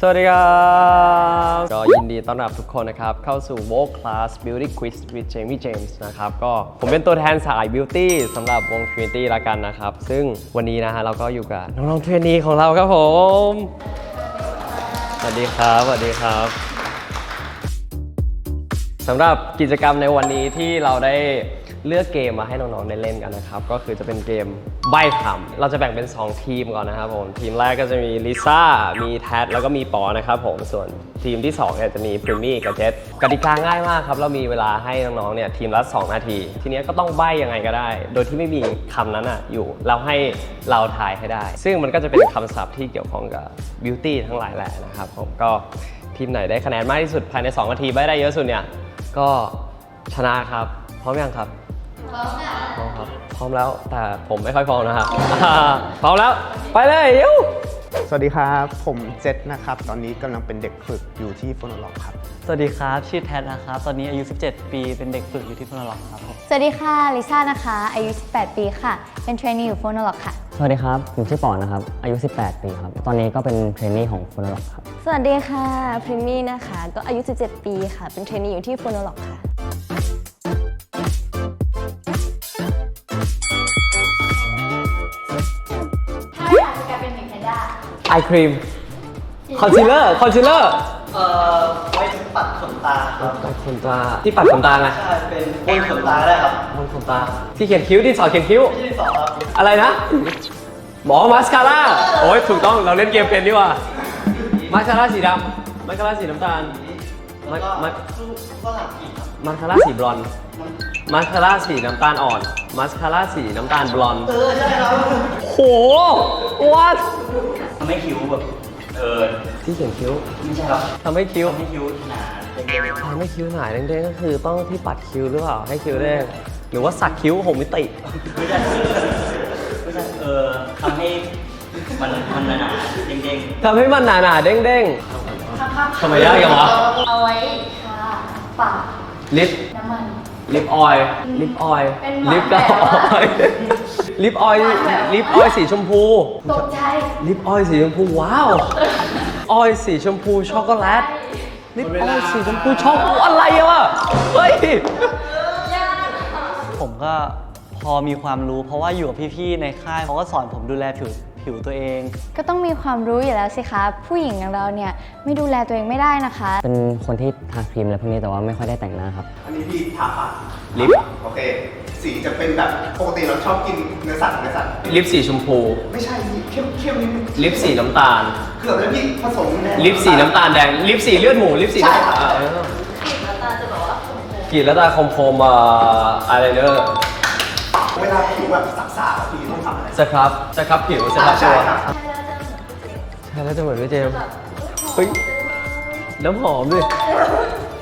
สวัสดีครับ ก็ยินดีต้อนรับทุกคนนะครับ เข้าสู่ World Class Beauty Quiz with Jamie James นะครับ ก็ผมเป็นตัวแทนสาย Beauty สำหรับวง Trinity ละกันนะครับ ซึ่งวันนี้นะฮะเราก็อยู่กับน้องๆเทรนนีของเราครับผม สวัสดีครับ สวัสดีครับสำหรับกิจกรรมในวันนี้ที่เราได้ เลือกเกมมาให้น้องๆได้เล่นกันนะครับ ก็คือจะเป็นเกมใบคำเราจะแบ่งเป็น 2 ทีมก่อนนะครับผมทีมแรกก็จะมีลิซ่ามีแทดแล้วก็มีปอนะครับผมส่วนทีมที่2เนี่ยจะมีพรีมี่กับเจษกติกาง่ายมากครับ เรามีเวลาให้น้องๆเนี่ยทีมละ 2 นาที ทีเนี้ยก็ต้องใบยังไงก็ได้ โดยที่ไม่มีคำนั้นอะอยู่เราให้เราทายให้ได้ ซึ่งมันก็จะเป็นคำศัพท์ที่เกี่ยวข้องกับบิวตี้ทั้งหลายแหละนะครับผมก็ทีมไหนได้คะแนนมากที่สุดภายใน 2 นาทีใบได้เยอะสุดเนี่ยก็ชนะครับ พร้อมยังครับ พร้อมครับ พร้อมแล้วแต่ผมไม่ค่อยพร้อมนะครับ พร้อมแล้ว ไปเลยเร็วสวัสดีครับ ผมเจษนะครับ ตอนนี้กำลังเป็นเด็กฝึกอยู่ที่โฟนอล็อกครับ สวัสดีครับ ชื่อแทนนะครับ ตอนนี้อายุ 17 ปี เป็นเด็กฝึกอยู่ที่พนล็อกครับผมสวัสดีค่ะ ลิซ่านะคะ อายุ 18 ปีค่ะ เป็นเทรนนีอยู่โฟนอล็อกค่ะ สวัสดีครับ ผมชื่อปอนนะครับ อายุ 18 ปีครับ ตอนนี้ก็เป็นเทรนนี่ของฟูนอล็อกครับ สวัสดีค่ะ พริมมี่นะคะ ก็อายุ 17 ปีค่ะ เป็นเทรนนีอยู่ที่โฟนอล็อกค่ะ ไอครีม คอนซีลเลอร์ คอนซีลเลอร์ เอ่อไว้ปัดขนตาครับปัดขนตา ที่ปัดขนตาไงใช่เป็นบนขนตาได้ครับบนขนตา ที่เขียนคิ้วที่สอดเขียนคิ้ว ที่ที่สองครับอะไรนะ หมอมาสคาร่า โอ้ยถูกต้อง เราเล่นเกมเป็นดีกว่า มาสคาร่าสีดำมาสคาร่าสีน้ำตาล มาแล้วก็มาลูกก็หลังอีกครับมาสคาร่าสีบลอนด์มาสคาร่าสีน้ำตาลอ่อน มาสคาร่าสีน้ำตาลบลอนด์ เออใช่ครับ โห what ทำ ให้คิ้วแบบเออที่เขียนคิ้วไม่ใช่ครับทำให้คิ้วทำให้คิ้วหนาเป็นเด็กทำให้คิ้วหนาเด้งๆก็คือต้องที่ปัดคิ้วหรือเปล่าให้คิ้วเด้งหรือว่าสักคิ้วหกมิติไม่ใช่ไม่ใช่เออทำให้มันมันหนาๆเด้งทำให้มันหนาๆเด้งๆทำไมยากจังวะเอาไว้ทาปากลิปน้ำมันลิปออยล์ลิปออยล์เป็นหมาลิปกับแบบอว่าอย ล์ลิปออยล์ลิปออยล์สีชมพู ตกใจลิปออยล์สีชมพูว้าว ออยล์สีชมพูช็อกโกแลต ลิปออยล์สีชมพูช็อกโกอะไรอะวะ เฮ้ยผมก็พอมีความรู้ เพราะว่าอยู่กับพี่ๆในค่ายเขาก็สอนผมดูแลผิวผิวตัวเอง ก็ต้องมีความรู้อยู่แล้วสิคะ ผู้หญิงอย่างเราเนี่ยไม่ดูแลตัวเองไม่ได้นะคะ เป็นคนที่ทาครีมอะไรพวกนี้แต่ว่าไม่ค่อยได้แต่งหน้าครับ อันนี้พี่ทาปากลิป โอเค สีจะเป็นแบบปกติเราชอบกินเนื้อสัตว์เนื้อสัตว์ลิปสีชมพู ไม่ใช่พี่เข้มเข้มนิดนึงลิปสีน้ำตาล เกือบแล้วพี่ผสมแน่ลิปสีน้ำตาลแดง ลิปสีเลือดหมู ลิปสีใช่ครับอ่าเออกีดแล้วตาคมคมๆอ่าอะไรเนอร์เวลาผิวแบบสักๆพี่ต้องทำอะไร สครับสครับผิวสครับใช่ตัวครับ ใช่แล้วจะเหมือนพี่เจมส์เฮ้ย น้ำหอมดิ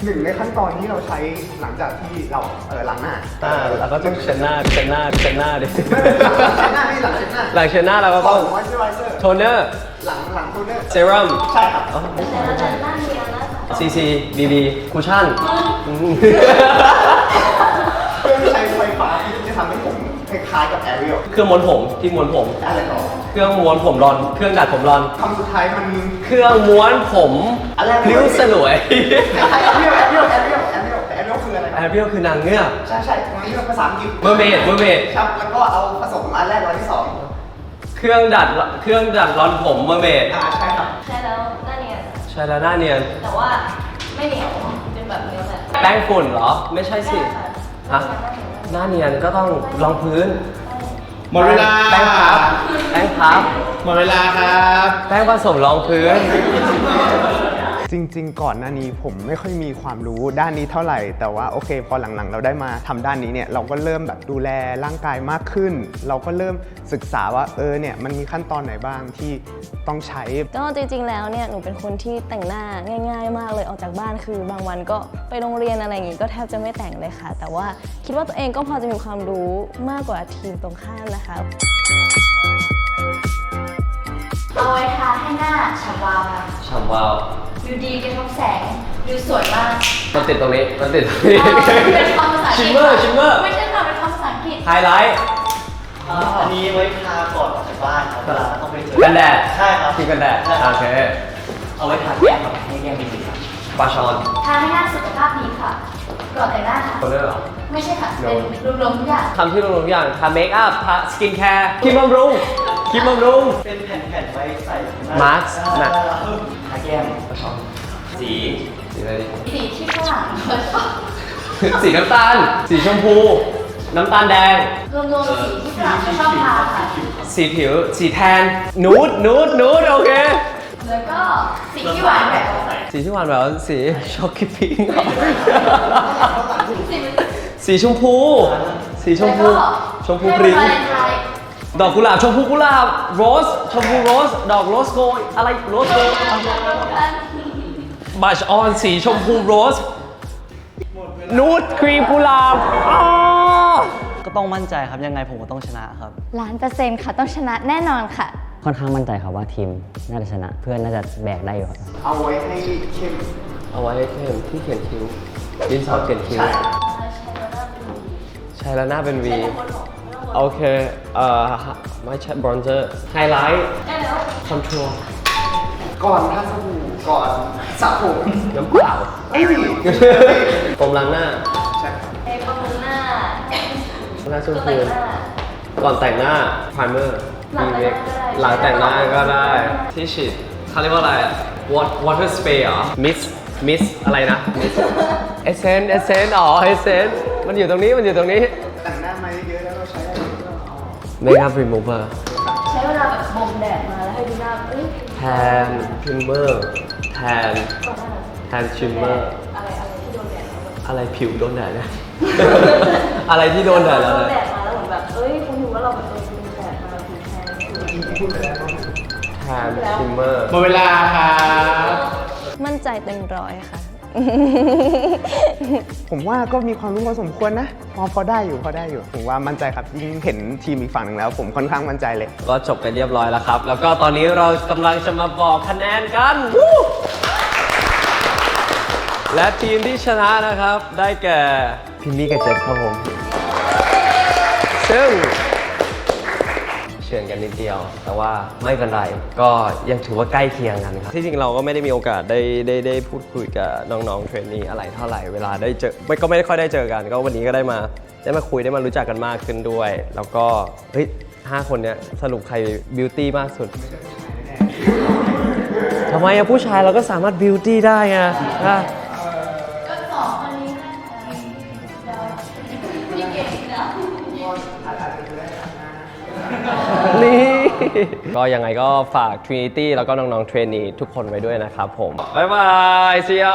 หนึ่งในขั้นตอนที่เราใช้หลังจากที่เราเออล้างหน้าอ่าแล้วก็ต้องเช็ดหน้าเช็ดหน้าเช็ดหน้าดิหลังเช็ดหน้าพี่หลังเช็ดหน้าหลังเช็ดหน้าเราก็ต้ต้อองงมอยเจอไรเซอร์โทนเนอร์หลังหลังโทนเนอร์เซรั่มใช่ครับซีซีบีบีคูชั่นเครื่องใช้ไฟฟ้าที่จะทำให้ผมคล้ายๆกับแอเรียลเครื่องม้วนผมที่ม้วนผมอะไรต่อเครื่องม้วนผมรอน เครื่องดัดผมรอนคำสุดท้ายมันเครื่องม้วนผมอันแรกพลิ้วสลวยคล้ายๆแอเรียลแอเรียลแอเรียลแอเรียลแต่แอ เรียลคืออะไรคแอรับร์เรียลคือนางเงือกใช่ใช่มันเรียกภาษาอังกฤษเมอร์เมดเมอร์เมดครับแล้วก็เอาผสมอันแรกอันที่สองเครื่องดัดเครื่องดัดรอนผมเมอร์เมดอ่าใช่ครับใช่แล้วน่าเนียนใช่แล้วหน้าเนียนแต่ว่าไม่เหนียวเป็นแบบเนื้อแบบแป้งฝุ่นเหรอไม่ใช่สิฮะหน้าเนียนก็ต้องรองพื้นหมดเวลาแป้งพับแป้งพับหมดเวลาครับ แป้งผสมรองพื้น จริง ๆ ก่อนหน้านี้ผมไม่ค่อยมีความรู้ด้านนี้เท่าไหร่ แต่ว่าโอเค พอหลังๆ เราได้มาทำด้านนี้เนี่ยเราก็เริ่มแบบดูแลร่างกายมากขึ้น เราก็เริ่มศึกษาว่าเออเนี่ยมันมีขั้นตอนไหนบ้างที่ต้องใช้ ก็จริง ๆ แล้วเนี่ยหนูเป็นคนที่แต่งหน้าง่าย ๆ มากเลยออกจากบ้านคือบางวันก็ไปโรงเรียนอะไรอย่างงี้ก็แทบจะไม่แต่งเลยค่ะ แต่ว่าคิดว่าตัวเองก็พอจะมีความรู้มากกว่าทีมตรงข้ามนะคะเอาไว้ทาให้หน้าฉ่ำวาวค่ะฉ่ำวาว ดูดีกระทบแสงดูสวยมากมันติดตรงนี้ มันติดตรงนี้เออเป็นคำภาษาอังกฤษชิมเมอร์ชิมเมอร์ ไม่ใช่ค่ะเป็นคำภาษาอังกฤษไฮไลท์อ่าอันนี้ไว้ทาก่อนออกจากบ้านครับเวลาต้องไปเจอกันแดด ใช่ครับครีมกันแดดใช่ครับโอเค เอาไว้ทาแก้มครับให้แก้มมีสีสันปลาชอนทานให้หน้าสุขภาพดีค่ะก่อนแต่งหน้าค่ะ คนเลือกเหรอ ไม่ใช่ค่ะ เป็นรวมๆทุกอย่างทำที่รวมๆทุกอย่างทาเมคอัพทาสกินแคร์ครีมบำรุงครีมบำรุง เป็นแผ่นๆไว้ใส่มาร์คหนักทา แก้มสีสีอะไรดีสีที่ข้างหลังสีน้ำตาล สีชมพู น้ำตาลแดง รวมๆสีที่ข้างหลังชอบทาค่ะ สีผิว สีแทน นูดนูดนูดโอเค แล้วก็สีที่หวานแบบสีที่หวานแบบว่าสีช็อกกี้พิงค์สีมันสีชมพู สีชมพูแล้วก็ชมพูปริ้งให้วันวาเลนไทน์ ดอกกุหลาบชมพูกุหลาบโรสชมพูโรส ดอกโรสโกยอะไรโรสโกยบัชออนสีชมพูโรส นูดครีมกุหลาบอ๋อก็ต้องมั่นใจครับยังไงผมก็ต้องชนะครับ ล้านเปอร์เซ็นต์ค่ะต้องชนะแน่นอนค่ะ ค่อนข้างมั่นใจครับว่าทีมน่าจะชนะ เพื่อนน่าจะแบกได้อยู่ครับเอาไว้ให้เข้มเอาไว้ให้เข้มที่เขียนคิ้วดินสอเขียนคิ้วใช้แล้วหน้าเป็น V โอเค เอ่อ ไม่ใช่บรอนเซอร์ ไฮไลท์คอนทัวร์ ก่อนทาสบู่ก่อนสระผมน้ำเปล่าเอ้ยโฟมล้างหน้า ใช่ครับไอ้บำรุงหน้าหน้าชุ่มก็แต่ชื้งนหน้าก่อนแต่งหน้า primer หลังแต่งหน้าก็ได้หลังแต่งหน้าก็ได้ ที่ฉีดเขาเรียกว่าอะไรอะ Wat- water spray เหรอ mist mist อะไรนะ mist essence essence อ๋อ essence มันอยู่ตรงนี้ มันอยู่ตรงนี้ แต่งหน้ามาเยอะๆแล้วเราใช้อะไร ก็เอา makeup remover ใช้เวลาแบบบ่มแดดมาแล้วให้ดูหน้าเอ้ยแทน primer แทนแทน shimmer อะไรอะไรที่โดนแดดมาแบบอะไรผิวโดนแดดเนี่ยอะไรที่โดนแดดแล้วโดนนะแดดมาแล้วเหมือนแบบเอ้ยคุณถือว่าเราเป็นคนโดนแดดมาผิวแทนผิวแทน shimmer หมดเวลาครับ มั่นใจเต็มร้อยค่ะ ผมว่าก็มีความรู้พอสมควรนะพอพอได้อยู่พอได้อยู่ ผมว่ามั่นใจครับยิ่งเห็นทีมอีกฝั่งหนึ่งแล้ว ผมค่อนข้างมั่นใจเลย ก็จบไปเรียบร้อยแล้วครับ แล้วก็ตอนนี้เรากำลังจะมาบอกคะแนนกันวู้และทีมที่ชนะนะครับ ได้แก่พิมมี่กับเจษครับผมซึ่งเฉื อนกันนิดเดียว แต่ว่าไม่เป็นไร ก็ยังถือว่าใกล้เคียงกันครับ ที่จริงเราก็ไม่ได้มีโอกาสได้ได้ได้พูดคุยกับน้องๆเทรนนีอะไรเท่าไหร่ เวลาได้เจอไม่ก็ไม่ได้ค่อยได้เจอกัน ก็วันนี้ก็ได้มา ได้มาคุยได้มารู้จักกันมากขึ้นด้วย แล้วก็เฮ้ยห้าคนเนี้ยสรุปใครบิวตี้มากสุดทำไมอะผู้ชายเราก็สามารถบิวตี้ได้ไง นี่ ก็ยังไงก็ฝาก Trinity แล้วก็น้องๆเทรนนีทุกคนไว้ด้วยนะครับผม บ๊ายบาย see ya